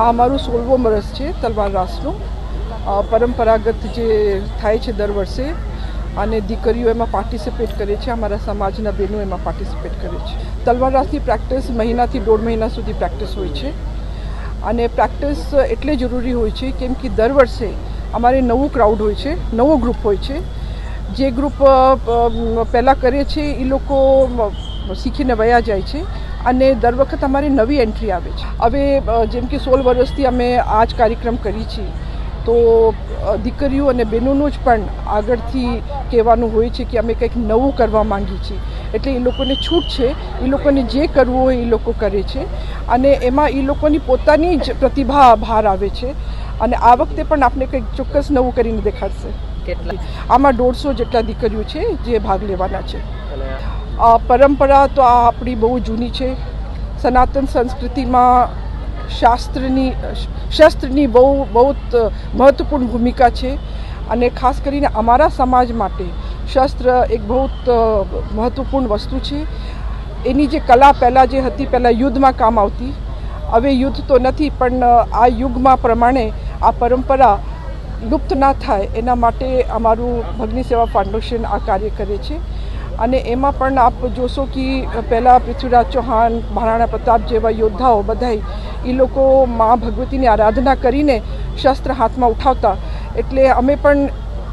આ અમારું સોળમો વર્ષ છે, તલવાર રાસનું. પરંપરાગત જે થાય છે દર વર્ષે, અને દીકરીઓ એમાં પાર્ટિસિપેટ કરે છે, અમારા સમાજના બહેનો એમાં પાર્ટિસિપેટ કરે છે. તલવાર રાસની પ્રેક્ટિસ મહિનાથી દોઢ મહિના સુધી પ્રેક્ટિસ હોય છે. અને પ્રેક્ટિસ એટલે જરૂરી હોય છે, કેમ કે દર વર્ષે અમારે નવું ક્રાઉડ હોય છે, નવો ગ્રુપ હોય છે. જે ગ્રુપ પહેલાં કરે છે એ લોકો શીખીને વયા જાય છે અને દર વખત અમારી નવી એન્ટ્રી આવે છે. હવે જેમ કે સોળ વર્ષથી અમે આ જ કાર્યક્રમ કરી છીએ તો દીકરીઓ અને બહેનોનું જ પણ આગળથી કહેવાનું હોય છે કે અમે કંઈક નવું કરવા માંગીએ છીએ. એટલે એ લોકોને છૂટ છે એ લોકોને જે કરવું હોય એ લોકો કરે છે અને એમાં એ લોકોની પોતાની જ પ્રતિભા બહાર આવે છે અને આ વખતે પણ આપણે કંઈક ચોક્કસ નવું કરીને દેખાડશે. કેટલા? આમાં દોઢસો જેટલા દીકરીઓ છે જે ભાગ લેવાના છે. આ પરંપરા તો આ આપણી બહુ જૂની છે. સનાતન સંસ્કૃતિમાં શાસ્ત્રની, શસ્ત્રની બહુ બહુ મહત્વપૂર્ણ ભૂમિકા છે અને ખાસ કરીને અમારા સમાજ માટે શસ્ત્ર એક બહુ મહત્વપૂર્ણ વસ્તુ છે. એની જે કલા પહેલાં જે હતી, પહેલાં યુદ્ધમાં કામ આવતી. હવે યુદ્ધ તો નથી, પણ આ યુગમાં પ્રમાણે આ પરંપરા લુપ્ત ના થાય એના માટે અમારું ભગની સેવા ફાઉન્ડેશન આ કાર્ય કરે છે. અને એમાં પણ આપ જોશો કે પહેલાં પૃથ્વીરાજ ચૌહાણ, મહારાણા પ્રતાપ જેવા યોદ્ધાઓ બધાય એ લોકો મા ભગવતીની આરાધના કરીને શસ્ત્ર હાથમાં ઉઠાવતા. એટલે અમે પણ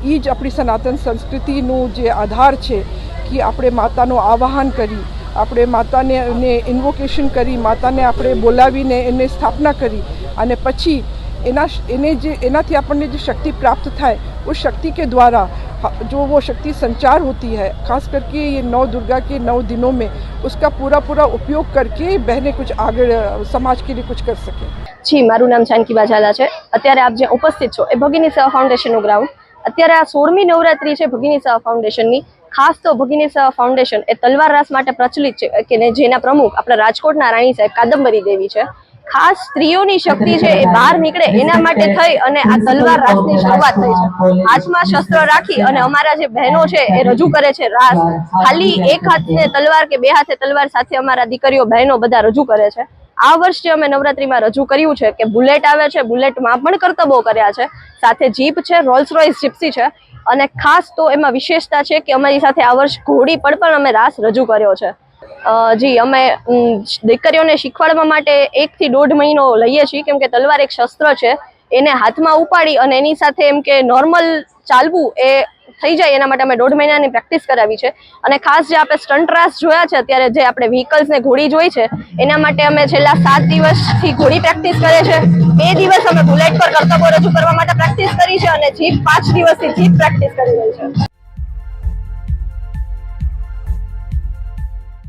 એ જ આપણી સનાતન સંસ્કૃતિનું જે આધાર છે કે આપણે માતાનું આવાહન કરી, આપણે માતાને એને ઇન્વોકેશન કરી, માતાને આપણે બોલાવીને એને સ્થાપના કરી અને પછી એના એને જે, એનાથી આપણને જે શક્તિ પ્રાપ્ત થાય એ શક્તિ કે દ્વારા जो वो शक्ति संचार होती है खास करके ये नौ दुर्गा के नौ दिनों में उसका पूरा पूरा उपयोग करके बहनें कुछ आगे अ, समाज के लिए कुछ कर सकें જી મારું નામ જાનકી બાજાલા છે અત્યારે આપ જે ઉપસ્થિત છો એ ભગીની સેવા ફાઉન્ડેશનનું ગ્રાઉન્ડ અત્યારે આ સોળમી નવરાત્રી છે ભગીની સેવા ફાઉન્ડેશનની ખાસ તો ભગીની સેવા ફાઉન્ડેશન એ તલવાર રાસ માટે પ્રચલિત છે કે ને જેના પ્રમુખ આપણા રાજકોટના રાણી સાહેબ કાદંબરી દેવી છે ખાસ સ્ત્રીઓની શક્તિ છે એ બહાર નીકળે એના માટે થઈ અને આ તલવાર રાસની શરૂઆત થઈ છે. હાથમાં શસ્ત્ર રાખી અને અમારા જે બહેનો છે એ રજૂ કરે છે રાસ. ખાલી એક હાથને તલવાર કે બે હાથે તલવાર સાથે અમારા દીકરીઓ, બહેનો બધા રજૂ કરે છે. આ વર્ષે અમે નવરાત્રીમાં રજૂ કર્યું છે કે બુલેટ આવે છે, બુલેટમાં પણ કરતબો કર્યા છે. સાથે જીપ છે રોલ્સ રોયસ જીપ્સી છે. અને ખાસ તો એમાં વિશેષતા છે કે અમારી સાથે આ વર્ષ ઘોડી પર પણ અમે રાસ રજૂ કર્યો છે. જી, અમે દીકરીઓને શીખવાડવા માટે એકથી દોઢ મહિનો લઈએ છીએ, કેમ કે તલવાર એક શસ્ત્ર છે. એને હાથમાં ઉપાડી અને એની સાથે એમ કે નોર્મલ ચાલવું એ થઈ જાય, એના માટે અમે દોઢ મહિનાની પ્રેક્ટિસ કરાવી છે. અને ખાસ જે આપણે સ્ટન્ટ રાસ જોયા છે, અત્યારે જે આપણે વ્હીકલ્સ ને ઘોડી જોઈ છે, એના માટે અમે છેલ્લા સાત દિવસથી ઘોડી પ્રેક્ટિસ કરે છે. બે દિવસ અમે બુલેટ પર કરતબો રજૂ કરવા માટે પ્રેક્ટિસ કરી છે અને જીપ પાંચ દિવસથી જીપ પ્રેક્ટિસ કરી રહી છે.